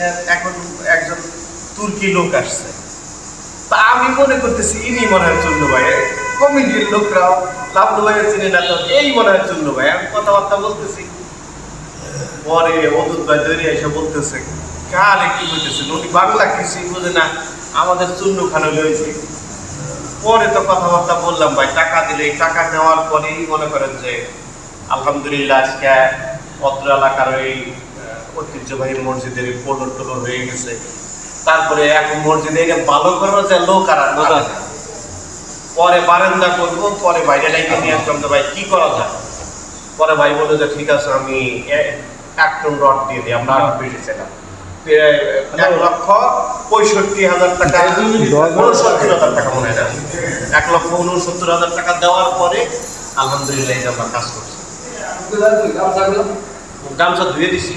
না, এখন একজন তুর্কি লোক আসছে। তা আমি মনে করতেছি ইনি মনে হয় চন্দ্র কমিটির ভাইয়ের চিনি না তো, এই মনে হয় চন্দ্র ভাই। আমি কথাবার্তা বলতেছি। পরে অদূত ভাই এসে বলতেছে কি উনি বাংলা কিছুই বোঝে না, আমাদের চূর্ণ খানো লয়েছে পরে তো কথাবার্তা বললাম ভাই, টাকা দিলে টাকা নেওয়ার পরেই মনে করেন যে, আলহামদুলিল্লাহ, আজকে অত্র এলাকার ওই ঐতিহ্যবাহী মসজিদের টোলর হয়ে গেছে। তারপরে এখন মসজিদে এটা ভালো করার যে লোক আর আর- পরে বারান্দা করব পরে বাইরে ডাইকে নিয়ে আসলাম তো ভাই কি করা যায়? পরে ভাই বলে যে ঠিক আছে আমি এক টন রড দিয়ে দিই আমরা আরও বেশি ছিলাম এক লক্ষ পঁয়ষট্টি হাজার টাকা উনসত্তর হাজার টাকা? মনে হয় না। এক লক্ষ উনসত্তর হাজার টাকা দেওয়ার পরে আলহামদুলিল্লাহ আমরা কাজ করছি। গামছা ধুয়ে দিছি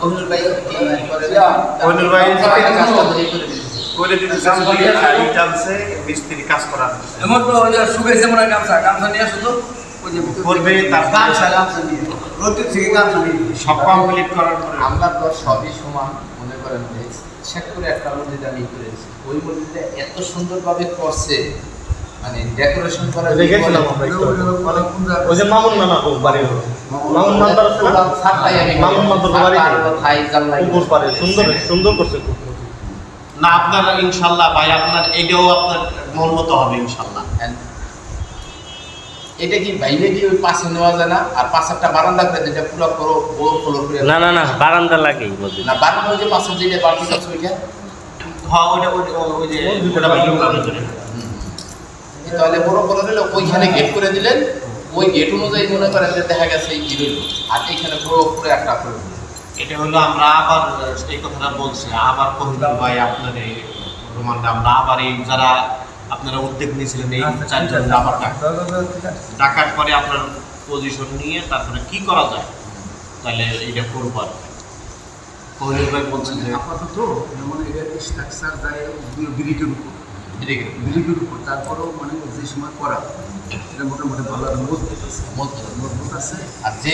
কমরুল ভাই করে ভাই কাজটা করে দিয়েছে। করে দিতেছে এই টানছে মিস্ত্রি কাজ করার এমন তো ওই যে শুকাইছে মনে গামছা। গামছা নিয়ে আসো তো। ওই যে করবে তার গামছা গামছা নিয়ে রোদ্রের থেকে গামছা নিয়ে সব কমপ্লিট করার পরে। আমরা তো সবই সমান মনে করেন শেখ করে একটা মসজিদ আমি করেছি ওই মসজিদে এত সুন্দরভাবে করছে। মানে ডেকোরেশন করা দেখেছিলাম আমরা একটু। ওই যে মামুন নানা খুব বাড়ি হলো। মামুন মান্দার আছে আমি মামুন মান্দার বাড়ি। পুকুর পাড়ে সুন্দর সুন্দর করছে খুব। না আপনার ইনশাল্লাহ ভাই আপনার এটাও আপনার মন মতো হবে ইনশাল্লাহ। এটা কি বাইরে কি ওই পাশে নেওয়া যায় না? আর পাশেরটা বারান্দা করে যেটা পুরো পুরো বড় ফ্লোর করে না না না বারান্দা মসজিদ না বারান্দা ওই যে পাশের যেটা বাড়তি আছে ওইটা? হ্যাঁ ওইটা ওই যে ওটা। এই তাহলে বড় বড় হলে ওইখানে গেট করে দিলেন। ওই গেট অনুযায়ী মনে করেন যে দেখা গেছে এই কি রইল আর এখানে বড় করে একটা করে। এটা হলো আমরা আবার এই কথাটা বলছি আবার কহিল ভাই আপনার এই রোমানটা আমরা আবার এই যারা আপনারা উদ্যোগ নিয়েছিলেন এই চারজন আবার ডাক ডাকার পরে আপনার পজিশন নিয়ে তারপরে কি করা যায়? তাহলে এটা করব আর কি। কহিল ভাই বলছেন যে আপাতত যেমন এর স্ট্রাকচার যায় ব্রিকের উপর। উপর তারপরেও মানে যে সময় করা এটা মোটামুটি ভালো মজবুত আছে। মজবুত আছে আর যে